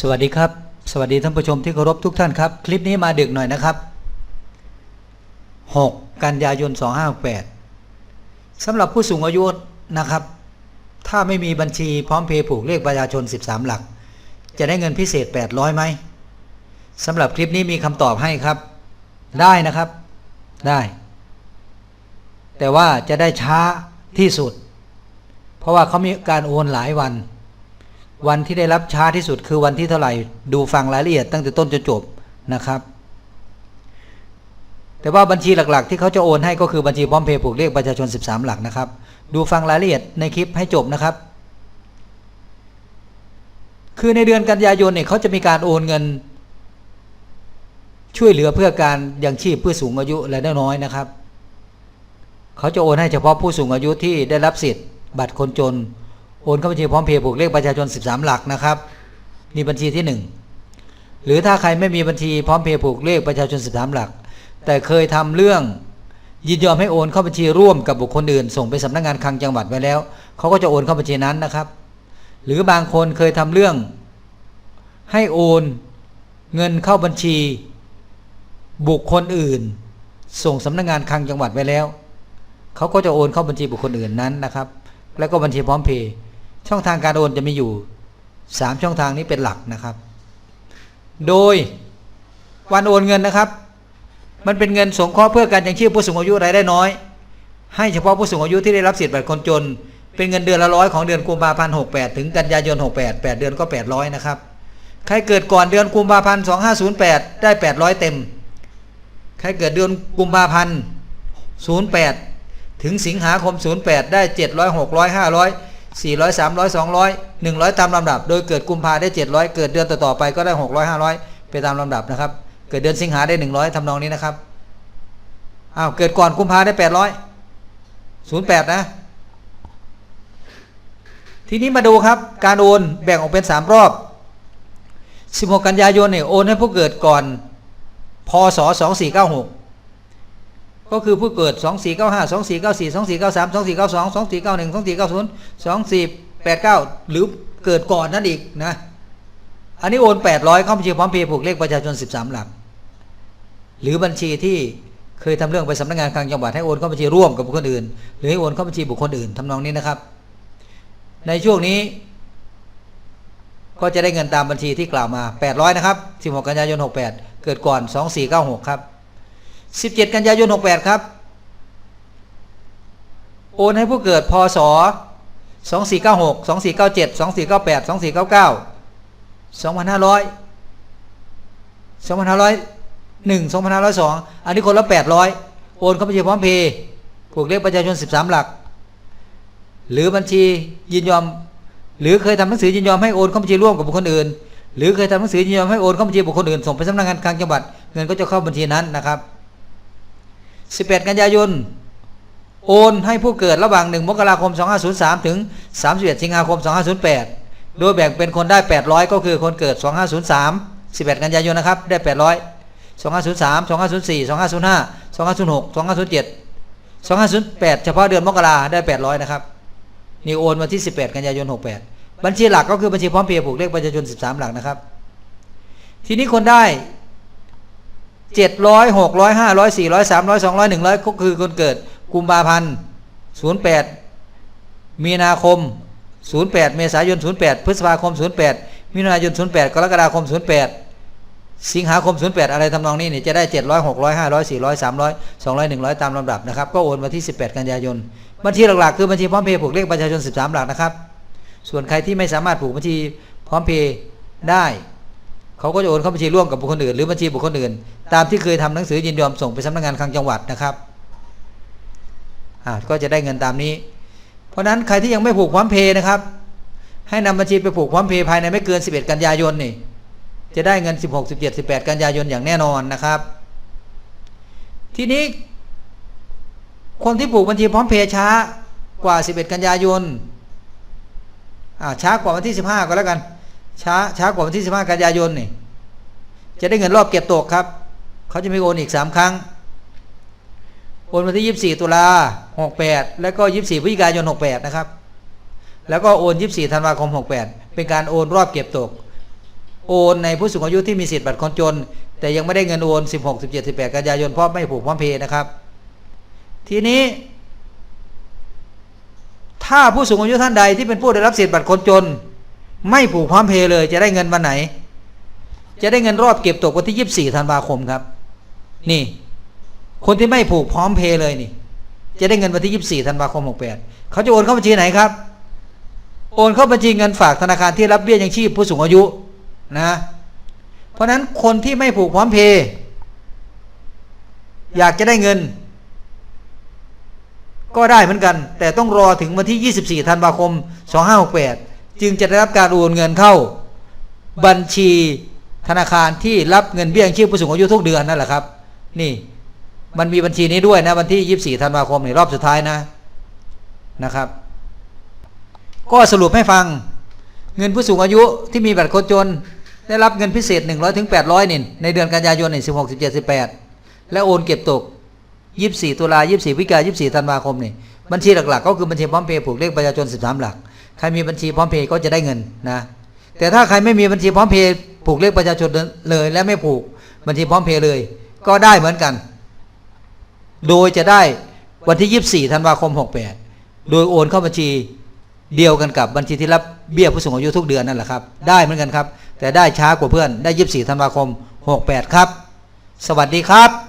สวัสดีครับ สวัสดีท่านผู้ชมที่เคารพทุกท่านครับ คลิปนี้มาดึกหน่อยนะครับ 6 กันยายน 2568สำหรับผู้สูงอายุนะครับ ถ้าไม่มีบัญชีพร้อมเพย์ผูกเลขประชาชน 13 หลัก จะได้เงินพิเศษ 800ไหมสำหรับคลิปนี้มีคำตอบให้ครับ ได้นะครับ ได้ แต่ว่าจะได้ช้าที่สุด เพราะว่าเขามีการโอนหลายวัน วันที่ได้รับช้าที่สุดคือวันที่เท่าไหร่ ดูฟังรายละเอียดตั้งแต่ต้นจนจบนะครับ แต่ว่าบัญชีหลักๆ ที่เขาจะโอนให้ก็คือบัญชีพร้อมเพย์ผูกเลขประชาชน 13 หลักนะครับ ดูฟังรายละเอียดในคลิปให้จบนะครับ คือในเดือนกันยายนเนี่ยเขาจะมีการโอนเงิน ช่วยเหลือเพื่อการยังชีพเพื่อสูงอายุและน้อยๆนะครับ เขาจะโอนให้เฉพาะผู้สูงอายุที่ได้รับสิทธิ์ บัตรคนจน โอนเข้าบัญชีพร้อมเพย์ผูกเลขประชาชน 13 หลักนะครับนี่บัญชีที่ 1 หรือถ้าใครไม่มีบัญชีพร้อมเพย์ผูกเลขประชาชน 13 หลัก แต่เคยทำเรื่องยินยอมให้โอนเข้าบัญชีร่วมกับบุคคลอื่น ส่งไปสำนักงานคลังจังหวัดไว้แล้วเขาก็จะโอนเข้าบัญชีนั้นนะครับ หรือบางคนเคยทำเรื่อง ให้โอนเงินเข้าบัญชี บุคคลอื่น ส่งสำนักงานคลังจังหวัดไว้แล้วเขาก็จะโอนเข้าบัญชีบุคคลอื่นนั้นนะครับ แล้วก็บัญชีพร้อมเพย์ ช่องทางการโอนจะมีอยู่ 3 ช่องทางนี้เป็นหลักนะครับ โดยวันโอนเงินนะครับ มันเป็นเงินสงเคราะห์เพื่อการยังชีพผู้สูงอายุรายได้น้อย ให้เฉพาะผู้สูงอายุที่ได้รับสิทธิ์บัตรคนจน เป็นเงินเดือนละร้อยของเดือนกุมภาพันธ์หกแปดถึงกันยายนหกแปดแปดเดือนก็แปดร้อยนะครับใครเกิดก่อนเดือนกุมภาพันธ์สองห้าศูนย์แปดได้แปดร้อยเต็ม ใครเกิดเดือนกุมภาพันธ์ศูนย์แปดถึงสิงหาคม08ได้700 600 500 400 300 200 100 ตามลำดับ โดยเกิดกุมภาได้ 700 เกิดเดือนต่อๆไปก็ได้ 600 500 ไปตามลำดับนะครับ เกิดเดือนสิงหาได้ 100ทำนองนี้นะครับอ้าวเกิดก่อนกุมภาได้ 800 08 นะ ทีนี้มาดูครับ การโอนแบ่งออกเป็น 3 รอบ 16 กันยายนเนี่ยโอนให้ผู้เกิดก่อนพศ2496 ก็คือผู้เกิด 2495 2494 2493 2492 2491 2490 2489 หรือเกิดก่อนนั่นอีกนะ อันนี้โอน 800 เข้าบัญชีพร้อมเพย์ผูกเลขประชาชน 13 หลัก หรือบัญชีที่เคยทำเรื่องไปสำนักงานกลางจังหวัดให้โอนเข้าบัญชีร่วมกับบุคคลอื่น หรือให้โอนเข้าบัญชีบุคคลอื่นทำนองนี้นะครับ ในช่วงนี้ ก็จะได้เงินตามบัญชีที่กล่าวมา 800 นะครับ 16 กันยายน 68 เกิดก่อน 2496 ครับ 17 กันยายน 68 ครับ โอนให้ผู้เกิดพศ 2496 2497 2498 2499 2500 2501 2502 อันนี้คนละ 800 โอนเข้าบัญชีพร้อมเพย์ผูกเลขประชาชน 13 หลัก หรือบัญชียินยอม หรือเคยทำหนังสือยินยอมให้โอนเข้าบัญชีร่วมกับบุคคลอื่นหรือเคยทำหนังสือยินยอมให้โอนเข้าบัญชีบุคคลอื่นส่งไปสำนักงานคลังจังหวัดเงินก็จะเข้าบัญชีนั้นนะครับ 18กันยายน โอนให้ผู้เกิดระหว่าง 1 มกราคม 2503 ถึง 31 สิงหาคม 2508 โดยแบ่งเป็นคนได้ 800 ก็คือคนเกิด 2503 18กันยายนนะครับ ได้ 800 2503 2504 2505 2506 2507 2508 เฉพาะเดือนมกราได้ 800 นะครับ นี่โอนมาที่ 18 กันยายน 68 บัญชีหลักก็คือบัญชีพร้อมเพย์ผูกเลขประชาชน 13 หลักนะครับ ทีนี้คนได้ เจ็ดร้อยหกร้อยห้าร้อยสี่ร้อยสามร้อยสองร้อยหนึ่งร้อยก็คือคนเกิดกุมภาพันธ์ศูนย์แปดมีนาคมศูนย์แปดเมษายนศูนย์แปดพฤษภาคมศูนย์แปดมิถุนายนศูนย์แปดกรกฎาคมศูนย์แปดสิงหาคมศูนย์แปดอะไรทำนองนี้เนี่ยจะได้เจ็ดร้อยหกร้อยห้าร้อยสี่ร้อยสามร้อยสองร้อยหนึ่งร้อยตามลำดับนะครับ ก็โอนมาที่สิบแปดกันยายนบัญชีหลักๆคือบัญชีพร้อมเพย์ผูกเลขประชาชนสิบสามหลักนะครับ ส่วนใครที่ไม่สามารถผูกบัญชีพร้อมเพย์ได้ เขาก็จะโอนเข้าบัญชีร่วมกับบุคคลอื่นหรือบัญชีบุคคลอื่น ตามที่เคยทำหนังสือยินยอมส่งไปสำนักงานคลังจังหวัดนะครับอ่าก็จะได้เงินตามนี้ เพราะฉะนั้นใครที่ยังไม่ผูกพร้อมเพย์นะครับ ให้นำบัญชีไปผูกพร้อมเพย์ภายในไม่เกิน 11 กันยายนนี่จะได้เงิน 16 17 18 กันยายนอย่างแน่นอนนะครับ ทีนี้ คนที่ผูกบัญชีพร้อมเพย์ช้ากว่า 11 กันยายนอ่าช้ากว่าวันที่ 15 ก็แล้วกัน ช้าช้ากว่าวันที่ 15 กันยายนนี่ จะได้เงินรอบเก็บตกครับ เขาจะมีโอนอีก 3 ครั้ง โอนวันที่ 24 ตุลา68 แล้วก็ 24พฤศจิกายน 68 นะครับ แล้วก็โอน 24 ธันวาคม 68 เป็นการโอนรอบเก็บตกโโอนในผู้สูงอายุที่มีสิทธิ์บัตรคนจน แต่ยังไม่ได้เงินโอน 16 17 18 กันยายนเพราะไม่ผูกพร้อมเพย์นะครับ ทีนี้ ถ้าผู้สูงอายุท่านใดที่เป็นผู้ได้รับสิทธิ์บัตรคนจน ไม่ผูกพร้อมเพย์เลย จะได้เงินวันไหน จะได้เงินรอบเก็บตกวันที่24ธันวาคมครับ นี่ คนที่ไม่ผูกพร้อมเพย์เลยนี่ จะได้เงินวันที่24ธันวาคม68เขาจะโอนเข้าบัญชีไหนครับ โอนเข้าบัญชีเงินฝากธนาคารที่รับเบี้ยยังชีพผู้สูงอายุนะ เพราะฉะนั้นคนที่ไม่ผูกพร้อมเพย์อยากจะได้เงิน ก็ได้เหมือนกัน แต่ต้องรอถึงวันที่ 24 ธันวาคม 2568 จึงจะได้รับการโอนเงินเข้า บัญชีธนาคารที่รับเงินเบี้ยยังชีพผู้สูงอายุทุกเดือนนั่นแหละครับ นี่มันมีบัญชีนี้ด้วยนะวันที่ 24ธันวาคมในรอบสุดท้ายนะนะครับ ก็สรุปให้ฟังเงินผู้สูงอายุที่มีบัตรคนจน ได้รับเงินพิเศษ 100ถึง800นี่ในเดือนกันยายนนี่16 17 18 และโอนเก็บตก 24 ตุลา24พฤศจิกายน24ธันวาคมนี่บัญชีหลักๆ ก็คือบัญชีพร้อมเพย์ผูกเลขประชาชน 13 หลัก ใครมีบัญชีพร้อมเพย์ก็จะได้เงินนะ แต่ถ้าใครไม่มีบัญชีพร้อมเพย์ผูกเลขประชาชนเลยและไม่ผูกบัญชีพร้อมเพย์เลย ก็ได้เหมือนกัน โดยจะได้วันที่ 24ธันวาคม 68 โดยโอนเข้าบัญชีเดียวกันกับบัญชีที่รับเบี้ยผู้สูงอายุทุกเดือนนั่นแหละครับ ได้เหมือนกันครับ แต่ได้ช้ากว่าเพื่อนได้ 24ธันวาคม 68 ครับ สวัสดีครับ